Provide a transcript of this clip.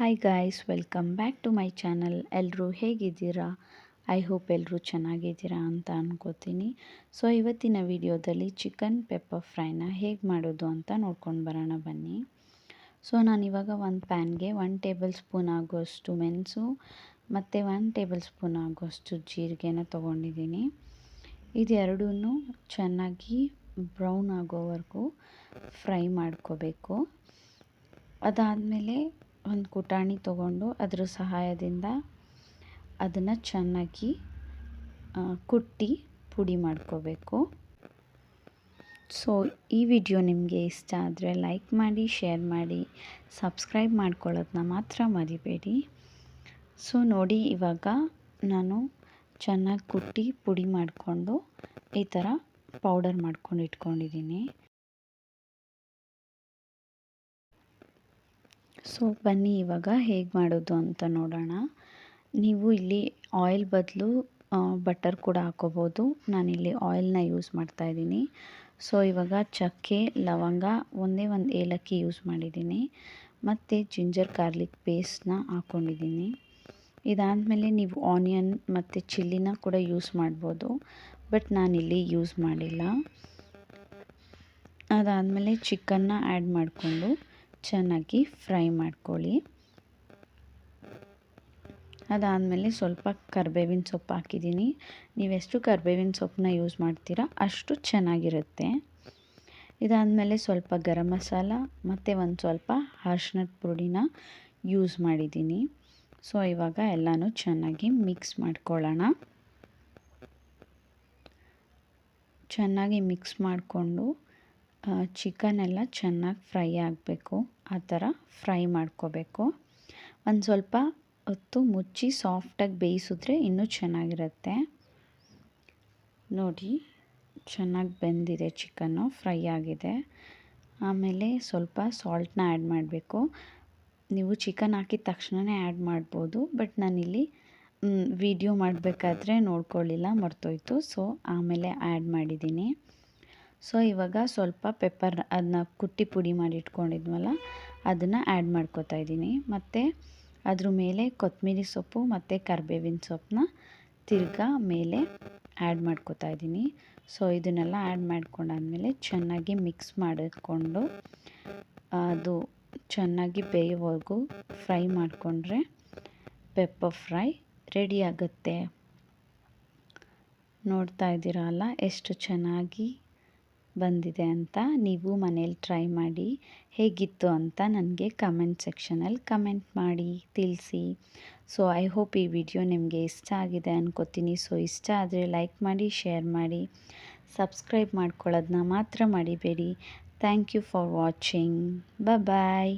Hi guys welcome back to my channel ಎಲ್ಲರೂ ಹೇಗಿದ್ದೀರಾ? I hope ಎಲ್ಲರೂ ಚೆನ್ನಾಗಿದ್ದೀರಾ ಅಂತ ಅಂದ್ಕೋತೀನಿ ಸೊ ಇವತ್ತಿನ ವಿಡಿಯೋದಲ್ಲಿ ಚಿಕನ್ ಪೆಪ್ಪರ್ ಫ್ರೈನ ಹೇಗೆ ಮಾಡೋದು ಅಂತ ನೋಡ್ಕೊಂಡು ಬರೋಣ ಬನ್ನಿ. ಸೊ ನಾನಿವಾಗ ಒಂದು ಪ್ಯಾನ್ಗೆ ಒನ್ ಟೇಬಲ್ ಸ್ಪೂನ್ ಆಗೋಷ್ಟು ಮೆಣಸು ಮತ್ತು ಒನ್ ಟೇಬಲ್ ಸ್ಪೂನ್ ಆಗೋಷ್ಟು ಜೀರಿಗೆನ ತೊಗೊಂಡಿದ್ದೀನಿ. ಇದೆರಡೂ ಚೆನ್ನಾಗಿ ಬ್ರೌನ್ ಆಗೋವರೆಗೂ ಫ್ರೈ ಮಾಡ್ಕೋಬೇಕು. ಅದಾದಮೇಲೆ ಒಂದು ಕುಟಾಣಿ ತೊಗೊಂಡು ಅದರ ಸಹಾಯದಿಂದ ಅದನ್ನು ಚೆನ್ನಾಗಿ ಕುಟ್ಟಿ ಪುಡಿ ಮಾಡ್ಕೋಬೇಕು. ಸೊ, ಈ ವಿಡಿಯೋ ನಿಮಗೆ ಇಷ್ಟ ಆದರೆ ಲೈಕ್ ಮಾಡಿ, ಶೇರ್ ಮಾಡಿ, ಸಬ್ಸ್ಕ್ರೈಬ್ ಮಾಡ್ಕೊಳ್ಳೋದನ್ನ ಮಾತ್ರ ಮರಿಬೇಡಿ. ಸೊ, ನೋಡಿ ಇವಾಗ ನಾನು ಚೆನ್ನಾಗಿ ಕುಟ್ಟಿ ಪುಡಿ ಮಾಡಿಕೊಂಡು ಈ ಥರ ಪೌಡರ್ ಮಾಡ್ಕೊಂಡು ಇಟ್ಕೊಂಡಿದ್ದೀನಿ. ಸೊ ಬನ್ನಿ, ಇವಾಗ ಹೇಗೆ ಮಾಡೋದು ಅಂತ ನೋಡೋಣ. ನೀವು ಇಲ್ಲಿ ಆಯಿಲ್ ಬದಲು ಬಟರ್ ಕೂಡ ಹಾಕೋಬೋದು. ನಾನಿಲ್ಲಿ ಆಯಿಲ್ನ ಯೂಸ್ ಮಾಡ್ತಾಯಿದ್ದೀನಿ ಸೊ ಇವಾಗ ಚಕ್ಕೆ, ಲವಂಗ ಒಂದೇ ಒಂದು ಏಲಕ್ಕಿ ಯೂಸ್ ಮಾಡಿದ್ದೀನಿ. ಮತ್ತು ಜಿಂಜರ್ ಗಾರ್ಲಿಕ್ ಪೇಸ್ಟ್ನ ಹಾಕ್ಕೊಂಡಿದ್ದೀನಿ ಇದಾದಮೇಲೆ ನೀವು ಆನಿಯನ್ ಮತ್ತು ಚಿಲ್ಲಿನ ಕೂಡ ಯೂಸ್ ಮಾಡ್ಬೋದು. ಬಟ್ ನಾನಿಲ್ಲಿ ಯೂಸ್ ಮಾಡಿಲ್ಲ. ಅದಾದಮೇಲೆ ಚಿಕನ್ನ ಆ್ಯಡ್ ಮಾಡಿಕೊಂಡು ಚೆನ್ನಾಗಿ ಫ್ರೈ ಮಾಡ್ಕೊಳ್ಳಿ. ಅದಾದಮೇಲೆ ಸ್ವಲ್ಪ ಕರ್ಬೇವಿನ ಸೊಪ್ಪು ಹಾಕಿದ್ದೀನಿ. ನೀವೆಷ್ಟು ಕರ್ಬೇವಿನ ಸೊಪ್ಪನ್ನ ಯೂಸ್ ಮಾಡ್ತೀರಾ ಅಷ್ಟು ಚೆನ್ನಾಗಿರುತ್ತೆ. ಇದಾದಮೇಲೆ ಸ್ವಲ್ಪ ಗರಂ ಮಸಾಲ ಮತ್ತು ಒಂದು ಸ್ವಲ್ಪ ಅರ್ಶಿನದ ಪುಡಿನ ಯೂಸ್ ಮಾಡಿದ್ದೀನಿ. ಸೊ, ಇವಾಗ ಎಲ್ಲನೂ ಚೆನ್ನಾಗಿ ಮಿಕ್ಸ್ ಮಾಡ್ಕೊಳ್ಳೋಣ. ಚೆನ್ನಾಗಿ ಮಿಕ್ಸ್ ಮಾಡಿಕೊಂಡು ಚಿಕನ್ ಎಲ್ಲ ಚೆನ್ನಾಗಿ ಫ್ರೈ ಆಗಬೇಕು. ಆ ಥರ ಫ್ರೈ ಮಾಡ್ಕೋಬೇಕು. ಒಂದು ಸ್ವಲ್ಪ ಹೊತ್ತು ಮುಚ್ಚಿ ಸಾಫ್ಟಾಗಿ ಬೇಯಿಸಿದ್ರೆ ಇನ್ನೂ ಚೆನ್ನಾಗಿರುತ್ತೆ. ನೋಡಿ, ಚೆನ್ನಾಗಿ ಬೆಂದಿದೆ ಚಿಕನ್ನು ಫ್ರೈ ಆಗಿದೆ. ಆಮೇಲೆ ಸ್ವಲ್ಪ ಸಾಲ್ಟನ್ನ ಆ್ಯಡ್ ಮಾಡಬೇಕು. ನೀವು ಚಿಕನ್ ಹಾಕಿದ ತಕ್ಷಣವೇ ಆ್ಯಡ್ ಮಾಡ್ಬೋದು ಬಟ್ ನಾನಿಲ್ಲಿ ವಿಡಿಯೋ ಮಾಡಬೇಕಾದ್ರೆ ನೋಡ್ಕೊಳ್ಳಿಲ್ಲ, ಮರ್ತೋಯ್ತು. ಸೊ ಆಮೇಲೆ ಆ್ಯಡ್ ಮಾಡಿದ್ದೀನಿ. ಸೊ ಇವಾಗ ಸ್ವಲ್ಪ ಪೆಪ್ಪರ್ ಅದನ್ನ ಕುಟ್ಟಿ ಪುಡಿ ಮಾಡಿ ಇಟ್ಕೊಂಡಿದ್ವಲ್ಲ, ಅದನ್ನು ಆ್ಯಡ್ ಮಾಡ್ಕೋತಾ ಇದ್ದೀನಿ. ಮತ್ತು ಅದ್ರ ಮೇಲೆ ಕೊತ್ತಂಬರಿ ಸೊಪ್ಪು ಮತ್ತು ಕರ್ಬೇವಿನ ಸೊಪ್ಪನ್ನ ತಿರ್ಗಾ ಮೇಲೆ ಆ್ಯಡ್ ಮಾಡ್ಕೋತಾ ಇದ್ದೀನಿ. ಸೊ ಇದನ್ನೆಲ್ಲ ಆ್ಯಡ್ ಮಾಡ್ಕೊಂಡಾದ್ಮೇಲೆ ಚೆನ್ನಾಗಿ ಮಿಕ್ಸ್ ಮಾಡಿಕೊಂಡು, ಅದು ಚೆನ್ನಾಗಿ ಬೇಯೋವರೆಗೂ ಫ್ರೈ ಮಾಡಿಕೊಂಡ್ರೆ ಪೆಪ್ಪರ್ ಫ್ರೈ ರೆಡಿ ಆಗುತ್ತೆ. ನೋಡ್ತಾ ಇದ್ದೀರಲ್ಲ ಎಷ್ಟು ಚೆನ್ನಾಗಿ ಬಂದಿದೆ ಅಂತ ನೀವು ಮನೇಲಿ ಟ್ರೈ ಮಾಡಿ ಹೇಗಿತ್ತು ಅಂತ ನನಗೆ ಕಮೆಂಟ್ ಸೆಕ್ಷನಲ್ಲಿ ಕಮೆಂಟ್ ಮಾಡಿ, ತಿಳಿಸಿ. ಸೊ ಐ ಹೋಪ್ ಈ ವಿಡಿಯೋ ನಿಮಗೆ ಇಷ್ಟ ಆಗಿದೆ ಅನ್ಕೋತೀನಿ. ಸೊ ಇಷ್ಟ ಆದರೆ ಲೈಕ್ ಮಾಡಿ ಶೇರ್ ಮಾಡಿ. ಸಬ್ಸ್ಕ್ರೈಬ್ ಮಾಡ್ಕೊಳ್ಳೋದನ್ನ ಮಾತ್ರ ಮಾಡಿಬೇಡಿ thank you for watching bye